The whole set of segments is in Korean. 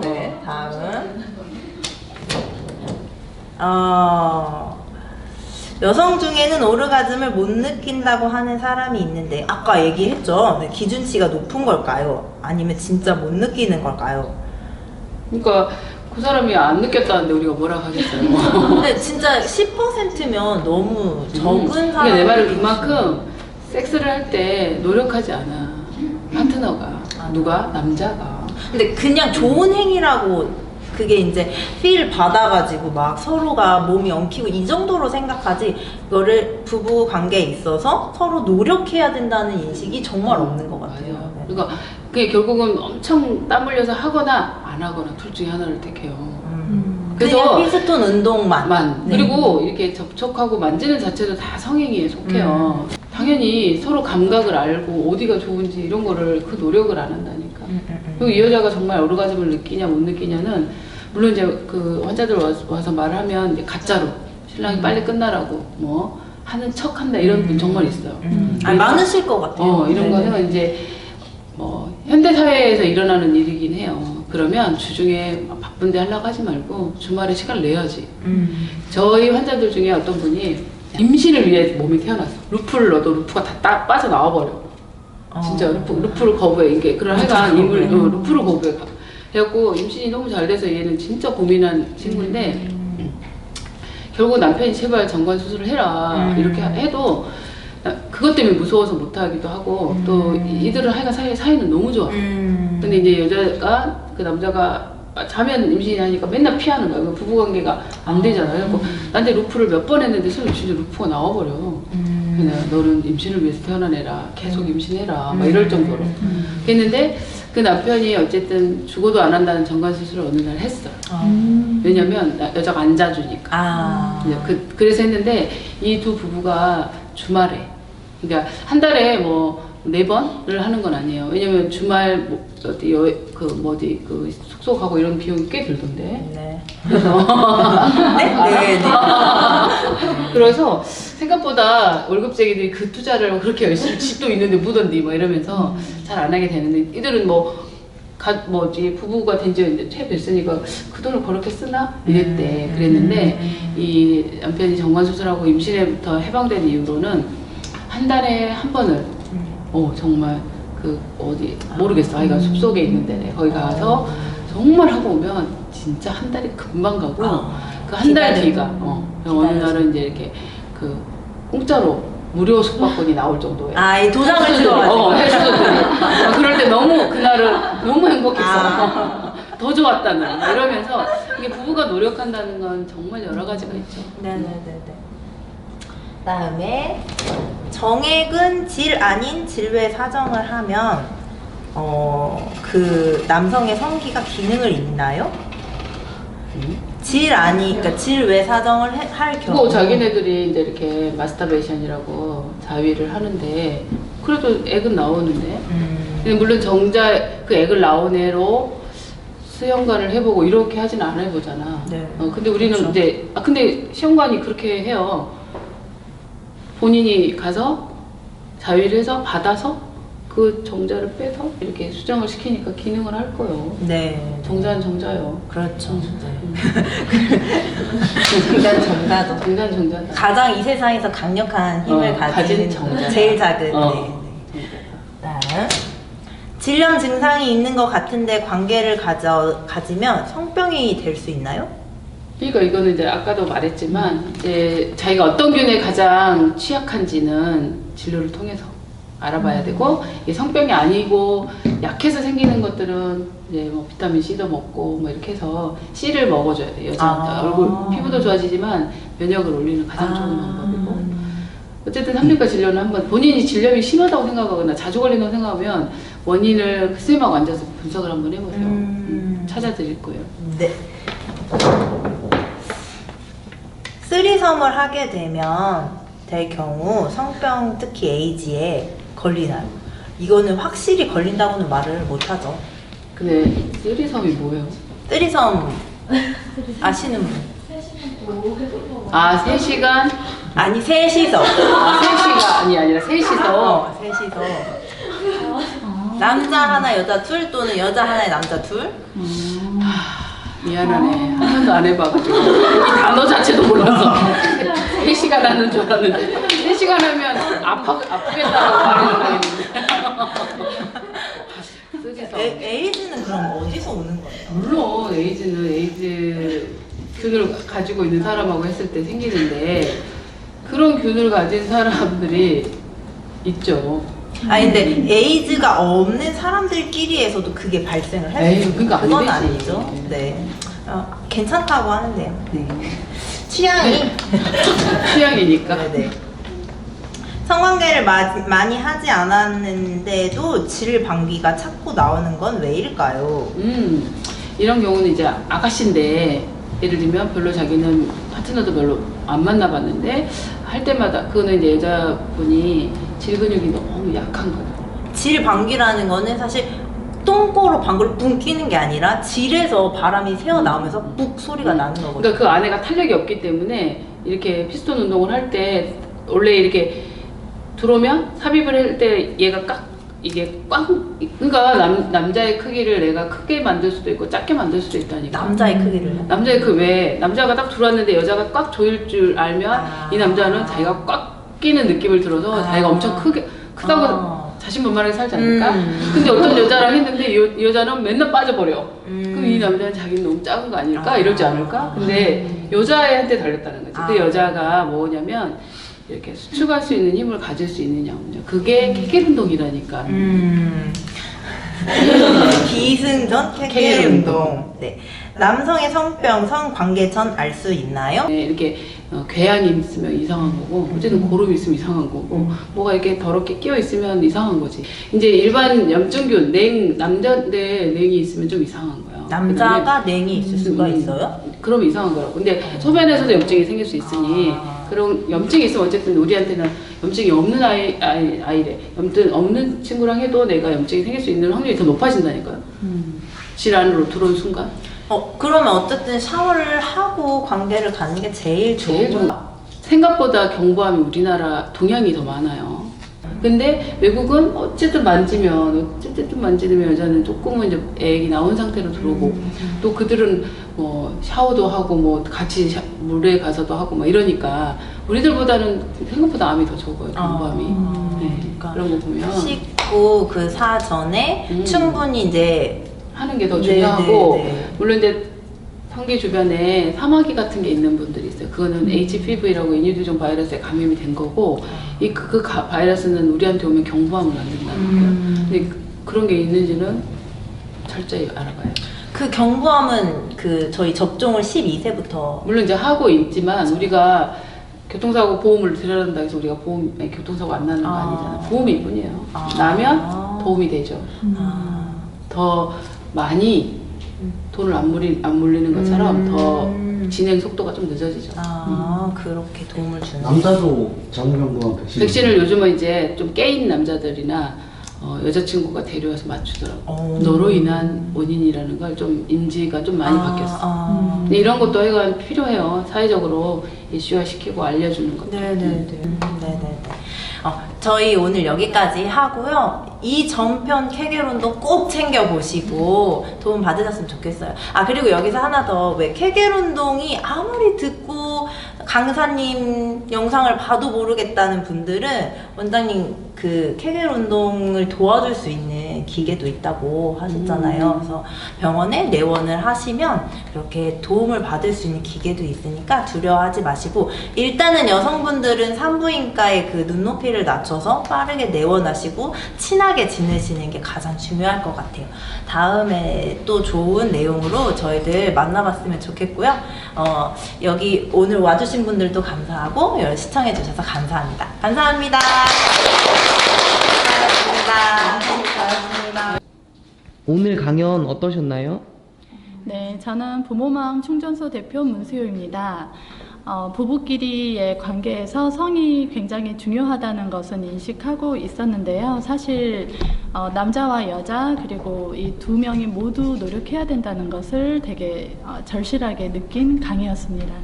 네, 다음. 어, 여성 중에는 오르가즘을 못 느낀다고 하는 사람이 있는데, 아까 얘기했죠? 네, 기준치가 높은 걸까요? 아니면 진짜 못 느끼는 걸까요? 그러니까 그 사람이 안 느꼈다는데 우리가 뭐라 하겠어요. 근데 진짜 10%면 너무 적은 음. 사람. 근데 내 말은 그만큼 섹스를 할 때 노력하지 않아. 파트너가 누가 남자가. 근데 그냥 좋은 행위라고 그게 이제 필 받아가지고 막 서로가 몸이 엉키고 이 정도로 생각하지 이거를 부부 관계에 있어서 서로 노력해야 된다는 인식이 정말 없는 것 같아요. 네. 그러니까 그게 결국은 엄청 땀 흘려서 하거나 안 하거나 둘 중에 하나를 택해요. 음. 그래서 피스톤 운동만. 만 네. 그리고 이렇게 접촉하고 만지는 자체도 다 성행위에 속해요. 음. 당연히 서로 감각을 알고 어디가 좋은지 이런 거를 그 노력을 안 한다니까. 음, 음, 음. 그리고 이 여자가 정말 오르가즘을 느끼냐 못 느끼냐는 물론 이제 그 환자들 와서, 말하면 이제 가짜로 신랑이 음. 빨리 끝나라고 뭐 하는 척 한다 이런 분 정말 있어요. 음. 아, 많으실 것 같아요. 어, 이런 네네. 거는 이제 뭐 현대 사회에서 일어나는 일이긴 해요. 그러면 주중에 바쁜데 하려고 하지 말고 주말에 시간을 내야지. 음. 저희 환자들 중에 어떤 분이 임신을 위해 몸이 태어났어. 루프를 넣어도 루프가 다딱 빠져나와 버려. 어. 진짜 루프, 루프를 거부해. 이게 그런 거부해. 인물, 어, 루프를 거부해. 그래갖고 임신이 너무 잘 돼서 얘는 진짜 고민한 친구인데 음. 결국 남편이 제발 정관 수술을 해라 음. 이렇게 해도 나- 그것 때문에 무서워서 못하기도 하고 음. 또 이들은 하여간 사이, 사이는 너무 좋아. 음. 근데 이제 여자가 그 남자가 자면 임신이 하니까 맨날 피하는 거야. 그 부부관계가 안 되잖아. 그래갖고 나한테 루프를 몇 번 했는데 손에 진짜 루프가 나와버려. 음. 그냥 너는 임신을 위해서 태어난 애라 계속 임신해라. 막 이럴 정도로. 음. 했는데 그 남편이 어쨌든 죽어도 안 한다는 정관 수술을 어느 날 했어. 어. 왜냐면 나- 여자가 앉아주니까. 아. 이제 그, 그래서 했는데 이 두 부부가 주말에 그러니까 한 달에 뭐 네 번을 하는 건 아니에요. 왜냐면 주말 뭐 어디 여, 그뭐 어디 그 숙소 가고 이런 비용이 꽤 들던데. 네. 그래서 네? 네, 네. 그래서 생각보다 월급쟁이들이 그 투자를 그렇게 열심히 집도 있는데 묻었니 뭐 이러면서 잘 안 하게 되는데 이들은 뭐 가, 뭐지 부부가 된지 이제 채 됐으니까 그 돈을 그렇게 쓰나 이랬대 그랬는데 이 남편이 정관 수술하고 임신에부터 해방된 이후로는 한 달에 한 번을 어 정말 그 어디 모르겠어 아이가 숲속에 있는데 거기 가서 정말 하고 오면 진짜 한 달이 금방 가고 아, 그한 달. 뒤가 어 그래서 어느. 날은 이제 이렇게 그 공짜로 무료 숙박권이 나올 정도에 아, 이 도장을 찍어가지고. 어, 해주거든요. 어, 그럴 때 너무 그날은 너무 행복했어. 아. 더 좋았다는 뭐 이러면서 이게 부부가 노력한다는 건 정말 여러 가지가 있죠. 네네네네. 다음에 정액은 질 아닌 질외 사정을 하면 어 그 남성의 성기가 기능을 잃나요? 질 아니 그러니까 질외 사정을 해- 할 경우 그거 자기네들이 이제 이렇게 마스터베이션이라고 자위를 하는데 그래도 액은 나오는데 음, 근데 물론 정자 그 액을 나온 애로 수영관을 해보고 이렇게 하진 않아 해보잖아. 네. 어, 근데 우리는 그렇죠. 이제 아 근데 시험관이 그렇게 해요. 본인이 가서 자위를 해서 받아서 그 정자를 빼서 이렇게 수정을 시키니까 기능을 할 거예요. 네 정자는 정자요. 그렇죠 음. 인간 정가도 정자는 정자다. 가장 이 세상에서 강력한 힘을 어, 가진, 가진 정자다. 제일 작은 어. 네. 다음 질염 증상이 있는 것 같은데 관계를 가져, 가지면 성병이 될 수 있나요? 그러니까 이거는 이제 아까도 말했지만 이제 자기가 어떤 균에 가장 취약한지는 진료를 통해서 알아봐야 되고 이 성병이 아니고 약해서 생기는 것들은 이제 뭐 비타민 C도 먹고 뭐 이렇게 해서 C를 먹어줘야 돼 여자 아. 얼굴 피부도 좋아지지만 면역을 올리는 가장 좋은 아. 방법이고 어쨌든 삼류과 진료는 한번 본인이 질염이 심하다고 생각하거나 자주 걸린다고 생각하면 원인을 쌤하고 앉아서 분석을 한번 해보세요. 음. 음, 찾아드릴 거예요. 네. 쓰리섬을 하게 되면 될 경우 성병 특히 에이지에 걸리나요? 이거는 확실히 걸린다고는 말을 못하죠. 근데 쓰리섬이 뭐예요? 쓰리섬 아시는 분? 아, 3시간? 아니 셋이서. 아, 3시간이 아니라 셋이서. 어, 셋이서. 남자 하나 여자 둘 또는 여자 하나에 남자 둘. 음. 미안하네. 한 번도 안 해봐가지고 이 단어 자체도 몰라서 3시간 하는 줄 알았는데 3시간 하면 아파, 아프겠다라고 말했는데 쓰지서 에, 에이즈는 그럼 어디서 오는 거예요? 물론 에이즈는 에이즈 균을 가지고 있는 사람하고 했을 때 생기는데 그런 균을 가진 사람들이 있죠. 아니 근데 에이즈가 없는 사람들끼리에서도 그게 발생을 할 에이, 수. 그러니까 안 그건 되지. 아니죠. 네. 어, 괜찮다고 하는데요. 네. 취향이. 취향이니까. 네네. 성관계를 마, 많이 하지 않았는데도 질 방귀가 자꾸 나오는 건 왜일까요? 음, 이런 경우는 이제 아가씨인데 예를 들면 별로 자기는 파트너도 별로 안 만나봤는데 할 때마다 그거는 이제 여자분이 질 근육이 너무 약한 거예요. 질 방귀라는 거는 사실 똥꼬로 방구를 뿡 끼는 게 아니라 질에서 바람이 새어 나오면서 뿍 소리가 나는 거거든요. 그러니까 그 안에가 탄력이 없기 때문에 이렇게 피스톤 운동을 할 때 원래 이렇게 들어오면 삽입을 할 때 얘가 꽉 이게 꽉 그러니까 남, 남자의 크기를 내가 크게 만들 수도 있고 작게 만들 수도 있다니까. 남자의 크기를. 남자의 그왜 남자가 딱 들어왔는데 여자가 꽉 조일 줄 알면 아. 이 남자는 자기가 꽉 끼는 느낌을 들어서 아. 자기가 엄청 크게 크다고 아. 자신만만하게 살지 않을까? 음. 근데 어떤 여자랑 했는데 이 여- 여자는 맨날 빠져버려. 음. 그럼 이 남자는 자기는 너무 작은 거 아닐까? 아. 이러지 않을까? 근데 여자애한테 달렸다는 거지. 근데 아. 여자가 뭐냐면 이렇게 수축할 수 있는 힘을 가질 수 있느냐. 그게 케겔 운동이라니까. 음. 기승전 케겔 운동. 네. 남성의 성병, 성관계 전 알 수 있나요? 네, 이렇게 어, 괴양이 있으면 이상한 거고 어쨌든 고름이 있으면 이상한 거고 뭐가 이렇게 더럽게 끼어 있으면 이상한 거지. 이제 일반 염증균 냉 남자인데 냉이 있으면 좀 이상한 거야. 남자가 냉이 있을 수가 음, 있어요? 그럼 이상한 거라고. 근데 소변에서도 염증이 생길 수 있으니 아. 그런 염증이 있으면 어쨌든 우리한테는 염증이 없는 아이, 아이, 아이래. 염증 없는 친구랑 해도 내가 염증이 생길 수 있는 확률이 더 높아진다니까요. 질 안으로 들어온 순간 어, 그러면 어쨌든 샤워를 하고 관계를 갖는 게 제일 제일 좋은 좀 생각보다 경부암이 우리나라 동양이 더 많아요. 근데 외국은 어쨌든 만지면 어쨌든 좀 만지면 여자는 조금은 이제 애기 나온 상태로 들어오고 또 그들은 뭐 샤워도 하고 뭐 같이 샤- 물에 가서도 하고 막 이러니까 우리들보다는 생각보다 암이 더 적어요 경부암이 아, 네, 그러니까 그런 거 보면 씻고 그 사전에 음. 충분히 이제 하는 게더 네, 중요하고 네, 네. 물론 이제 성기 주변에 사마귀 같은 게 있는 분들이 있어요. 그거는 음. HPV라고 인유두종 바이러스에 감염이 된 거고 이그그 가- 바이러스는 우리한테 오면 경부암을 만든다는 거예요. 음. 근데 그- 그런 게 있는지는 철저히 알아봐요. 그 경부암은 그 저희 접종을 12세부터 물론 이제 하고 있지만 우리가 교통사고 보험을 들여한다 해서 우리가 보험 교통사고 안 나는 거 아. 아니잖아요. 보험일 뿐이에요. 아. 나면 도움이 되죠. 아. 더 많이 돈을 안, 물리, 안 물리는 것처럼 음. 더 진행 속도가 좀 늦어지죠. 아 그렇게 도움을 주는 남자도 장경부암 백신. 백신을 요즘은 이제 좀 깨인 남자들이나 어, 여자친구가 데려와서 맞추더라고. 어. 너로 인한 원인이라는 걸 좀 인지가 좀 많이 아, 바뀌었어. 아. 근데 이런 것도 하여간 필요해요. 사회적으로 이슈화 시키고 알려주는 것. 네네네. 음, 네네네. 어, 저희 오늘 여기까지 하고요. 이 전편 운동 꼭 챙겨보시고 도움 받으셨으면 좋겠어요. 아, 그리고 여기서 하나 더. 왜 케겔 운동이 아무리 듣고 강사님 영상을 봐도 모르겠다는 분들은 원장님 그 케겔 운동을 도와줄 수 있는 기계도 있다고 하셨잖아요. 음. 그래서 병원에 내원을 하시면 그렇게 도움을 받을 수 있는 기계도 있으니까 두려워하지 마시고 일단은 여성분들은 산부인과의 그 눈높이를 낮춰서 빠르게 내원하시고 친하게 지내시는 게 가장 중요할 것 같아요. 다음에 또 좋은 내용으로 저희들 만나봤으면 좋겠고요. 어, 여기 오늘 와주신 분들도 감사하고 여기 시청해 주셔서 감사합니다. 감사합니다. 고맙습니다. 오늘 강연 어떠셨나요? 네, 저는 부모망 충전소 대표 문수효입니다. 어, 부부끼리의 관계에서 성이 굉장히 중요하다는 것은 인식하고 있었는데요. 사실 어, 남자와 여자 그리고 이 두 명이 모두 노력해야 된다는 것을 되게 어, 절실하게 느낀 강의였습니다.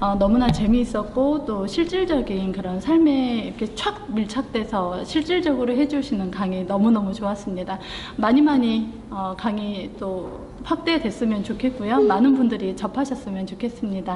어, 너무나 재미있었고 또 실질적인 그런 삶에 이렇게 촥 밀착돼서 실질적으로 해주시는 강의 너무너무 좋았습니다. 많이 많이 어, 강의 또 확대됐으면 좋겠고요. 많은 분들이 접하셨으면 좋겠습니다.